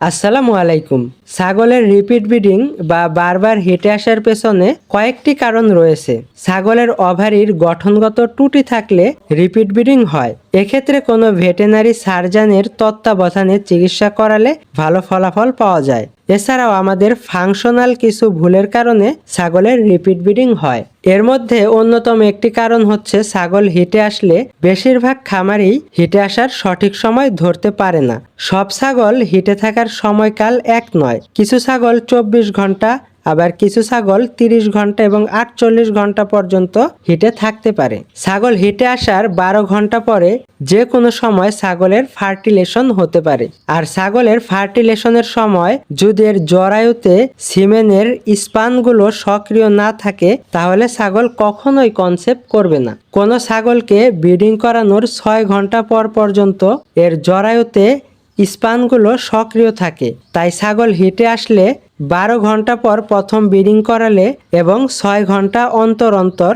আসসালামু আলাইকুম। ছাগলের রিপিট ব্রিডিং বা বারবার হেঁটে আসার পেছনে কয়েকটি কারণ রয়েছে। ছাগলের ওভারির গঠনগত ত্রুটি থাকলে রিপিট ব্রিডিং হয়। এক্ষেত্রে কোনো ভেটেনারি সার্জনের তত্ত্বাবধানে চিকিৎসা করালে ভালো ফলাফল পাওয়া যায়। এছাড়াও আমাদের ফাংশনাল কিছু ভুলের কারণে ছাগলের রিপিট ব্রিডিং হয়। এর মধ্যে অন্যতম একটি কারণ হচ্ছে ছাগল হিটে আসলে বেশিরভাগ খামারেই হিটে আসার সঠিক সময় ধরতে পারে না। সব ছাগল হিটে থাকার সময়কাল এক নয়। কিছু ছাগল চব্বিশ ঘণ্টা আবার কিছু ছাগল তিরিশ ঘণ্টা এবং আটচল্লিশ ঘণ্টা পর্যন্ত হিটে থাকতে পারে। ছাগল হিটে আসার বারো ঘণ্টা পরে যে কোনো সময় ছাগলের ফার্টিলেশন হতে পারে। আর ছাগলের ফার্টিলেশনের সময় যদি এর জরায়ুতে সিমেনের স্পানগুলো সক্রিয় না থাকে, তাহলে ছাগল কখনোই কনসেপ্ট করবে না। কোনো ছাগলকে ব্রিডিং করানোর ছয় ঘণ্টা পর পর্যন্ত এর জরায়ুতে স্পানগুলো সক্রিয় থাকে। তাই ছাগল হিটে আসলে বারো ঘণ্টা পর প্রথম ব্রিডিং করালে এবং ছয় ঘণ্টা অন্তর অন্তর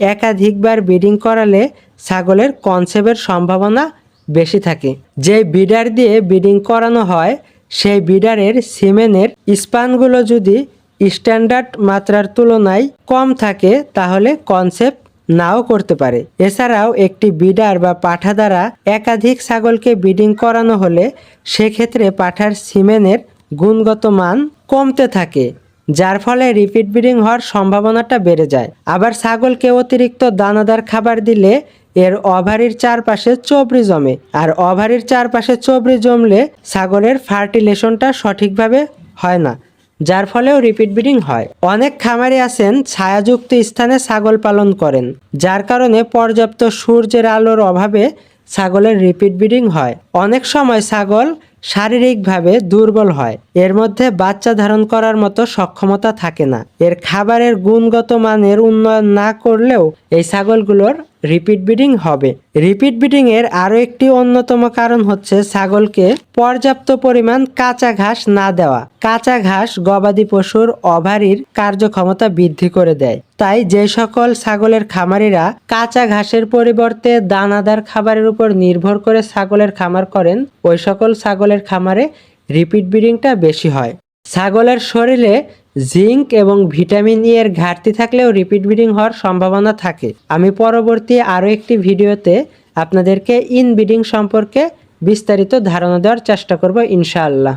একাধিকবার ব্রিডিং করালে ছাগলের কনসেপ্টের সম্ভাবনা বেশি থাকে। যে বিডার দিয়ে ব্রিডিং করানো হয়, সেই বিডারের সিমেনের স্পানগুলো যদি স্ট্যান্ডার্ড মাত্রার তুলনায় কম থাকে, তাহলে কনসেপ্ট নাও করতে পারে। এছাড়াও একটি বিডার বা পাঠা দ্বারা একাধিক ছাগলকে ব্রিডিং করানো হলে, সেক্ষেত্রে পাঠার সিমেনের গুণগত মান কমতে থাকে, যার ফলে রিপিট ব্রিডিং হওয়ার সম্ভাবনাটা বেড়ে যায়। আবার ছাগলকে অতিরিক্ত দানাদার খাবার দিলে এর ওভারির চারপাশে চবড়ি জমে, আর ওভারির চারপাশে চবড়ি জমলে ছাগলের ফার্টিলেশনটা সঠিকভাবে হয় না, যার ফলেও রিপিট ব্রিডিং হয়। অনেক খামারি আছেন ছায়াযুক্ত স্থানে ছাগল পালন করেন, যার কারণে পর্যাপ্ত সূর্যের আলোর অভাবে ছাগলের রিপিট ব্রিডিং হয়। অনেক সময় ছাগল শারীরিকভাবে দুর্বল হয়। এর মধ্যে বাচ্চা ধারণ করার মতো সক্ষমতা থাকে না। এর খাবারের গুণগত মানের উন্নয়ন না করলেও এই ছাগলগুলোর রিপিট ব্রিডিং হবে। রিপিট ব্রিডিং এর আরও একটি অন্যতম কারণ হচ্ছে ছাগলকে পর্যাপ্ত পরিমাণ কাঁচা ঘাস না দেওয়া। কাঁচা ঘাস গবাদি পশুর অভারির কার্যক্ষমতা বৃদ্ধি করে দেয়। তাই যে সকল ছাগলের খামারিরা কাঁচা ঘাসের পরিবর্তে দানাদার খাবারের উপর নির্ভর করে ছাগলের খামার করেন, ওই সকল ছাগলের খামারে রিপিট ব্রিডিংটা বেশি হয়। ছাগলের শরীরে জিঙ্ক এবং ভিটামিন ই এর ঘাটতি থাকলেও রিপিট ব্রিডিং হওয়ার সম্ভাবনা থাকে। আমি পরবর্তী আরও একটি ভিডিওতে আপনাদেরকে ইন সম্পর্কে বিস্তারিত ধারণা দেওয়ার চেষ্টা করব ইনশাআল্লাহ।